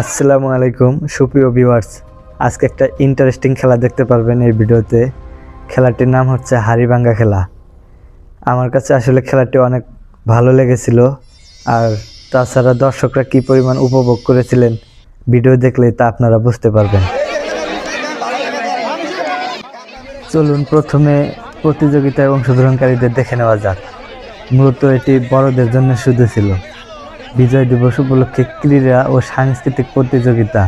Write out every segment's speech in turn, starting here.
আসসালামু আলাইকুম, সুপ্রিয় ভিউয়ার্স আজকে একটা ইন্টারেস্টিং খেলা দেখতে পারবেন এই ভিডিওতে। খেলাটির নাম হচ্ছে হাড়িভাঙ্গা খেলা। আমার কাছে আসলে খেলাটি অনেক ভালো লেগেছিল, আর তাছাড়া দর্শকরা কি পরিমাণ উপভোগ করেছিলেন ভিডিও দেখলে তা আপনারা বুঝতে পারবেন। চলুন প্রথমে প্রতিযোগিতায় অংশগ্রহণকারীদের দেখে নেওয়া যাক। মূলত এটি বড়দের জন্য শুধু ছিল। বিজয় দিবস উপলক্ষে ক্রীড়া ও সাংস্কৃতিক প্রতিযোগিতা।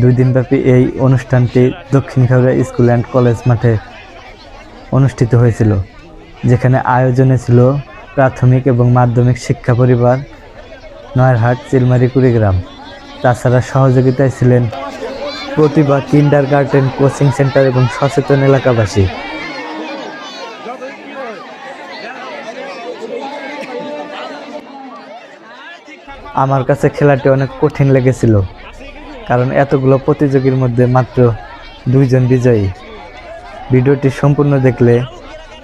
দুই দিনব্যাপী এই অনুষ্ঠানটি দক্ষিণ খাগড়া স্কুল অ্যান্ড কলেজ মাঠে অনুষ্ঠিত হয়েছিল, যেখানে আয়োজনে ছিল প্রাথমিক এবং মাধ্যমিক শিক্ষা পরিবার, নয়ারহাট, চিলমারি, কুড়িগ্রাম। তাছাড়া সহযোগিতায় ছিলেন Pratibha kindergarten coaching centre এবং সচেতন এলাকাবাসী। আমার কাছে খেলাটি অনেক কঠিন লেগেছিল কারণ এতগুলো প্রতিযোগীর মধ্যে মাত্র দুইজন বিজয়ী। ভিডিওটি সম্পূর্ণ দেখলে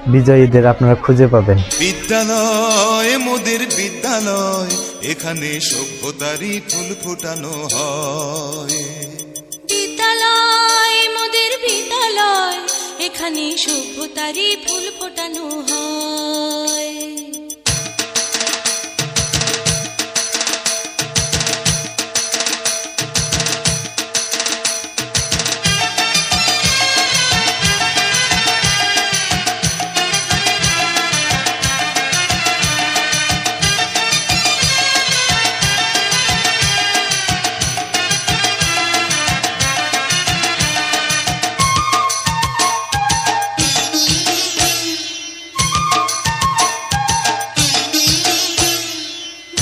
বিজয়ীদের আপনারা খুঁজে পাবেন। বিদ্যালয় মোদের বিদ্যালয় এখানে সভ্যতারই ফুল ফোটানো হয়। বিদ্যালয় মোদের বিদ্যালয় এখানে সভ্যতারই ফুল ফোটানো হয়।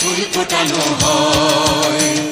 ফুল ফোটানো হয়।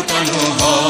ফোটানো হয়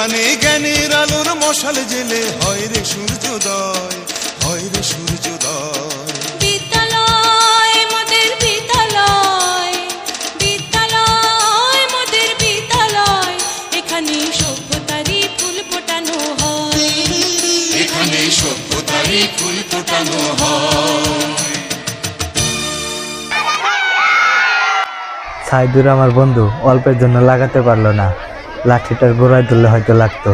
এখানে জ্ঞানের আলোর মশালে জেলে। হয় রে সূর্যোদয় হয় রে সূর্যোদয়। বিদ্যালয় মোদের বিদ্যালয় বিদ্যালয় মোদের বিদ্যালয় এখানে সভ্যতারই ফুল ফোটানো হয়। এখানে সভ্যতারই ফুল ফোটানো হয়। সাইদুর আমার বন্ধু অল্পের জন্য লাগাতে পারল না। লাঠিটার গোড়ায় ধরলে হয়তো লাগতো।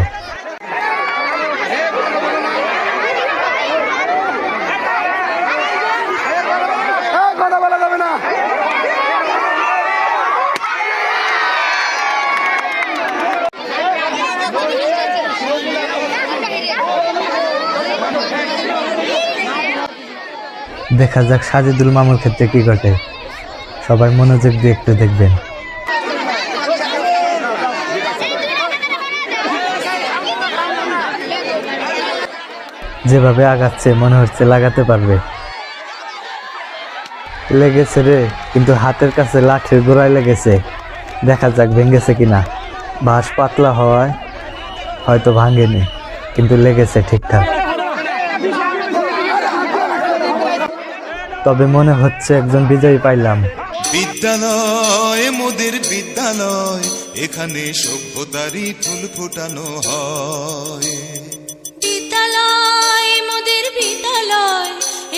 দেখা যাক সাজিদুল মামুর ক্ষেত্রে কি ঘটে। সবাই মনোযোগ দিয়ে একটু দেখবেন। যেভাবে আগাচ্ছে, মনে হচ্ছে লাগাতে পারবে। লেগেছে রে, কিন্তু হাতের কাছে লাঠির গোড়ায় লেগেছে। দেখা যাক ভেঙেছে কিনা। বাঁশ পাতলা হওয়ায় হয়তো ভাঙেনি, কিন্তু লেগেছে ঠিকঠাক। তবে মনে হচ্ছে একজন বিজয়ী পাইলাম। বিদ্যালয়, মোদের বিদ্যালয়, এখানে সভ্যতারই ফুল ফোটানো হয়।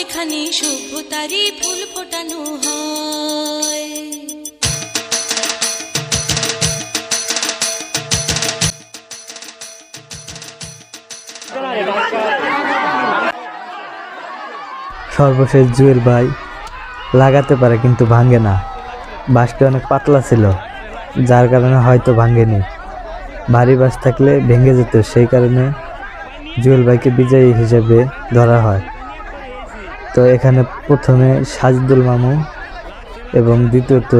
এখানে সভ্যতারই ফুল ফোটানো হয়। সর্বশেষ জুয়েল ভাই লাগাতে পারে কিন্তু ভাঙে না। বাঁশটা অনেক পাতলা ছিল, যার কারণে হয়তো ভাঙেনি। ভারী বাঁশ থাকলে ভেঙে যেত, সেই কারণে জুয়েল ভাইকে বিজয়ী হিসেবে ধরা হয়। তো এখানে প্রথমে সাজিদুল মামু এবং দ্বিতীয়ত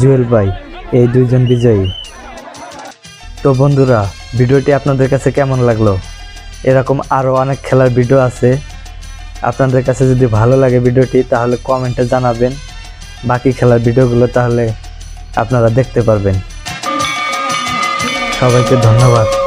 জুয়েল ভাই, এই দুইজন বিজয়ী। তো বন্ধুরা, ভিডিওটি আপনাদের কাছে কেমন লাগল? এরকম আরও অনেক খেলার ভিডিও আছে। আপনাদের কাছে যদি ভালো লাগে ভিডিওটি, তাহলে কমেন্টে জানাবেন। বাকি খেলার ভিডিওগুলো তাহলে আপনারা দেখতে পারবেন। সবাইকে ধন্যবাদ।